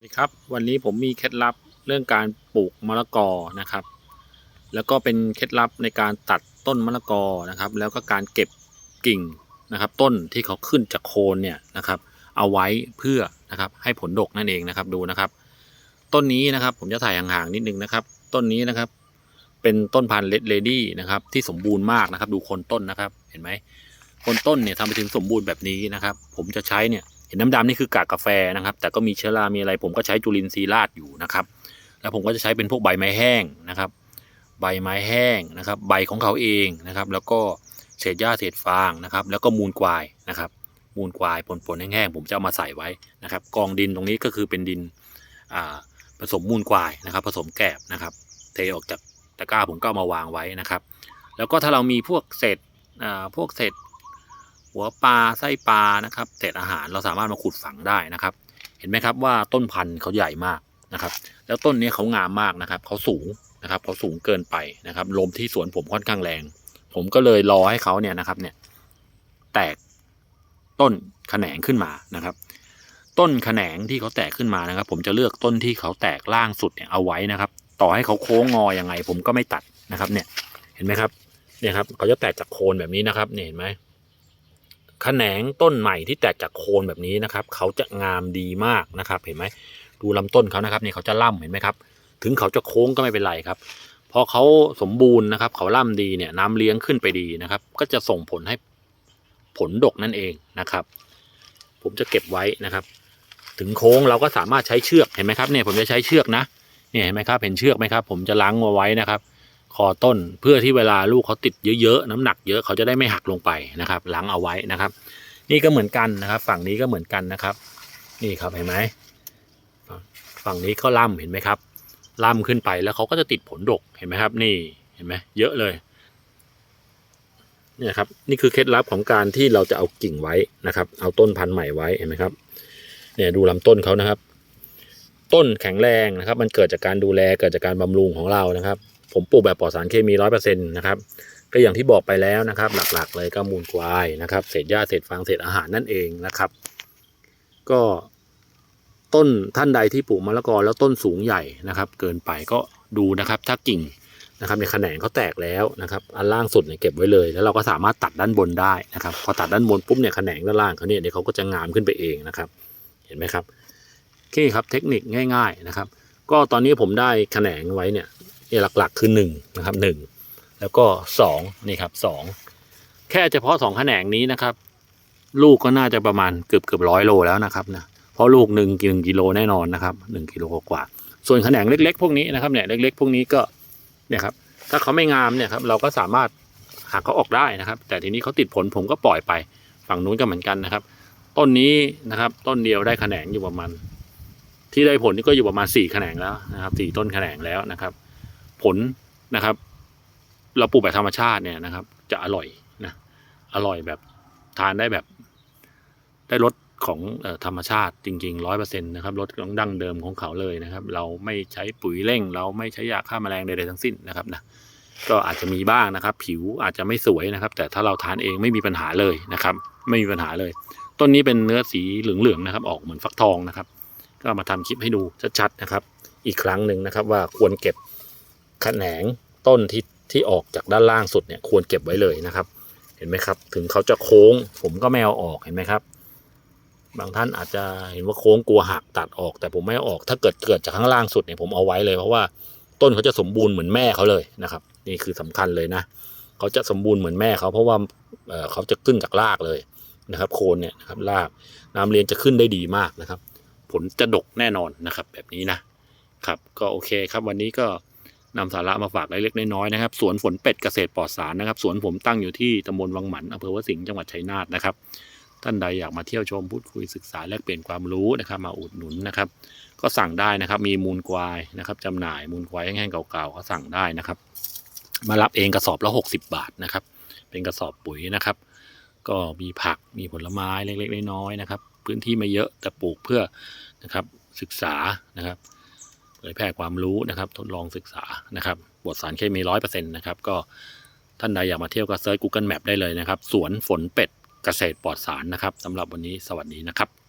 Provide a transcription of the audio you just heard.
สวัสดีครับวันนี้ผมมีเคล็ดลับเรื่องการปลูกมะละกอนะครับ แล้วก็เป็นเคล็ดลับในการตัดต้นมะละกอนะครับ แล้วก็การเก็บกิ่งนะครับ ต้นที่เขาขึ้นจากโคนเนี่ยนะครับ เอาไว้เพื่อนะครับให้ผลดกนั่นเองนะครับดูนะครับ ต้นนี้นะครับผมจะถ่ายห่างๆนิดนึงนะครับ ต้นนี้นะครับ เป็นต้นพันธุ์เลดเลดี้นะครับ ที่สมบูรณ์มากนะครับ ดูโคนต้นนะครับ เห็นไหมโคนต้นเนี่ยทำไปถึงสมบูรณ์แบบนี้นะครับ ผมจะใช้เนี่ย เห็นน้ำดำนี่คือกากกาแฟนะครับ แต่ก็มีเชื้อรา มีอะไร ผมก็ใช้จุลินทรีย์ราดอยู่นะครับ แล้วผมก็จะใช้เป็นพวกใบไม้แห้งนะครับ ใบไม้แห้งนะครับ ใบของเขาเองนะครับ แล้วก็เศษหญ้าเศษฟางนะครับ แล้วก็มูลควายนะครับ มูลควายปนๆแห้งๆผมจะเอามาใส่ไว้นะครับ กองดินตรงนี้ก็คือเป็นดินผสมมูลควายนะครับ ผสมแกบนะครับ เทออกจากตะกร้าผมก็ามาวางไว้นะครับ แล้วก็ถ้าเรามีพวกเศษอ่าพวกเศษ หัวปลาไส้ปลานะครับเศษอาหารเราสามารถมาขุดฝังได้นะครับ เห็นไหมครับว่าต้นพันธุ์เขาใหญ่มากนะครับ แล้วต้นนี้เขางามมากนะครับเขาสูงนะครับเขาสูงเกินไปนะครับลมที่สวนผมค่อนข้างแรง ผมก็เลยรอให้เขาเนี่ยนะครับเนี่ยแตกต้นแขนงขึ้นมานะครับ ต้นแขนงที่เขาแตกขึ้นมานะครับ ผมจะเลือกต้นที่เขาแตกล่างสุดเนี่ยเอาไว้นะครับ ต่อให้เขาโค้งงอยังไง ผมก็ไม่ตัดนะครับ เนี่ยเห็นไหมครับเนี่ยครับเขาจะแตกจากโคนแบบนี้นะครับเนี่ยเห็นไหม แขนงต้นใหม่ที่แตกจากโคนแบบนี้นะครับ เขาจะงามดีมากนะครับเห็นไหมดูลำต้นเขานะครับนี่เขาจะล่ำเห็นไหมครับ ถึงเขาจะโค้งก็ไม่เป็นไรครับพอเขาสมบูรณ์นะครับ เขาล่ำดีเนี่ยน้ำเลี้ยงขึ้นไปดีนะครับ ก็จะส่งผลให้ผลดกนั่นเองนะครับ ผมจะเก็บไว้นะครับ ถึงโค้งเราก็สามารถใช้เชือกเห็นไหมครับเนี่ยผมจะใช้เชือกนะเนี่ยเห็นไหมครับเห็นเชือกไหมครับ ผมจะล้างเอาไว้นะครับ คอต้นเพื่อที่เวลาลูกเขาติดเยอะๆน้ำหนักเยอะเขาจะได้ไม่หักลงไปนะครับล้างเอาไว้นะครับ นี่ก็เหมือนกันนะครับ ฝั่งนี้ก็เหมือนกันนะครับ นี่ครับเห็นไหมฝั่งนี้ก็ล่ำเห็นไหมครับล่ำขึ้นไปแล้วเขาก็จะติดผลดกเห็นไหมครับ นี่เห็นไหมเยอะเลยเนี่ยครับนี่คือเคล็ดลับของการที่เราจะเอากิ่งไว้นะครับ เอาต้นพันธุ์ใหม่ไว้เห็นไหมครับ เนี่ยดูลำต้นเขานะครับ ต้นแข็งแรงนะครับ มันเกิดจากการดูแลเกิดจากการบำรุงของเรานะครับ ผมปลูกแบบปลอดสารเคมีร้อยเปอร์เซ็นต์นะครับก็อย่างที่บอกไปแล้วนะครับ หลักๆ เลยก็มูลควายนะครับ เศษหญ้าเศษฟางเศษอาหารนั่นเองนะครับ ก็ต้นท่านใดที่ปลูกมะละกอแล้วต้นสูงใหญ่นะครับ เกินไปก็ดูนะครับ ถ้ากิ่งนะครับในแขนงเขาแตกแล้วนะครับ อันล่างสุดเนี่ยเก็บไว้เลย แล้วเราก็สามารถตัดด้านบนได้นะครับ พอตัดด้านบนปุ๊บเนี่ยแขนงด้านล่างเขาเนี่ยเดี๋ยวเขาก็จะงามขึ้นไปเองนะครับ เห็นไหมครับโอเคครับเทคนิคง่าย ๆนะครับ ก็ตอนนี้ผมได้แขนงไว้เนี่ย เนี่ยหลักๆคือหนึ่งนะครับหนึ่งแล้วก็สองนี่ครับสองแค่เฉพาะสองแขนงนี้นะครับ ลูกก็น่าจะประมาณเกือบเกือบร้อยโลแล้วนะครับนะเพราะลูกหนึ่งหนึ่งกิโลแน่นอนนะครับหนึ่งกิโลกว่า ส่วนแขนงเล็ก ๆ พวกนี้นะครับเนี่ยเล็ก ๆ พวกนี้ก็เนี่ยครับถ้าเขาไม่งามเนี่ยครับเราก็สามารถหักเขาออกได้นะครับ แต่ทีนี้เขาติดผลผมก็ปล่อยไปฝั่งนู้นก็เหมือนกันนะครับ ต้นนี้นะครับต้นเดียวได้แขนงอยู่ประมาณที่ได้ผลนี่ก็อยู่ประมาณสี่แขนงแล้วนะครับสี่ต้นแขนงแล้วนะครับ ผลนะครับ เราปลูกแบบธรรมชาติเนี่ยนะครับ จะอร่อยนะอร่อยแบบทานได้แบบ ได้รสของธรรมชาติจริงๆร้อยเปอร์เซ็นต์นะครับรสของดั้งเดิมของเขาเลยนะครับ เราไม่ใช้ปุ๋ยเร่ง เราไม่ใช้ยาฆ่าแมลงใดๆทั้งสิ้นนะครับนะก็อาจจะมีบ้างนะครับ ผิวอาจจะไม่สวยนะครับ แต่ถ้าเราทานเองไม่มีปัญหาเลยนะครับ ไม่มีปัญหาเลย ต้นนี้เป็นเนื้อสีเหลืองๆนะครับ ออกเหมือนฟักทองนะครับ ก็มาทำคลิปให้ดูชัดๆนะครับ อีกครั้งหนึ่งนะครับ ว่าควรเก็บ แขนงต้นที่ที่ออกจากด้านล่างสุดเนี่ยควรเก็บไว้เลยนะครับ เห็นไหมครับ ถึงเขาจะโค้ง ผมก็ไม่เอาออกเห็นไหมครับ บางท่านอาจจะเห็นว่าโค้งกลัวหักตัดออก แต่ผมไม่ออกถ้าเกิดเกิดจากข้างล่างสุดเนี่ยผมเอาไว้เลย เพราะว่าต้นเขาจะสมบูรณ์เหมือนแม่เขาเลยนะครับ นี่คือสำคัญเลยนะเขาจะสมบูรณ์เหมือนแม่เขาเพราะว่าเเขาจะขึ้นจากรากเลยนะครับ โคนเนี่ยนะครับรากน้ำเลี้ยงจะขึ้นได้ดีมากนะครับ ผลจะดกแน่นอนนะครับ แบบนี้นะครับ ก็โอเคครับวันนี้ก็ นำสาระมาฝากเล็กๆน้อยๆนะครับ สวนฝนเป็ดเกษตรปลอดสารนะครับ สวนผมตั้งอยู่ที่ตำบลวังหมันอำเภอวสิงห์จังหวัดชัยนาทนะครับ ท่านใดอยากมาเที่ยวชมพูดคุยศึกษาแลกเปลี่ยนความรู้นะครับมาอุดหนุนนะครับ ก็สั่งได้นะครับ มีมูลควายนะครับจำหน่ายมูลควายแห้งๆเก่าๆก็สั่งได้นะครับ มารับเองกระสอบละ 60 บาทนะครับ เป็นกระสอบปุ๋ยนะครับ ก็มีผักมีผลไม้เล็กๆน้อยๆนะครับ พื้นที่ไม่เยอะแต่ปลูกเพื่อนะครับศึกษานะครับ เผยแพร่ความรู้นะครับ ทดลองศึกษานะครับบทสารเคมีร้อยเปอร์เซ็นต์นะครับ ก็ท่านใดอยากมาเที่ยวก็เซิร์ช Google Map ได้เลยนะครับ สวนฝนเป็ดเกษตรปลอดสารนะครับสำหรับวันนี้สวัสดีนะครับ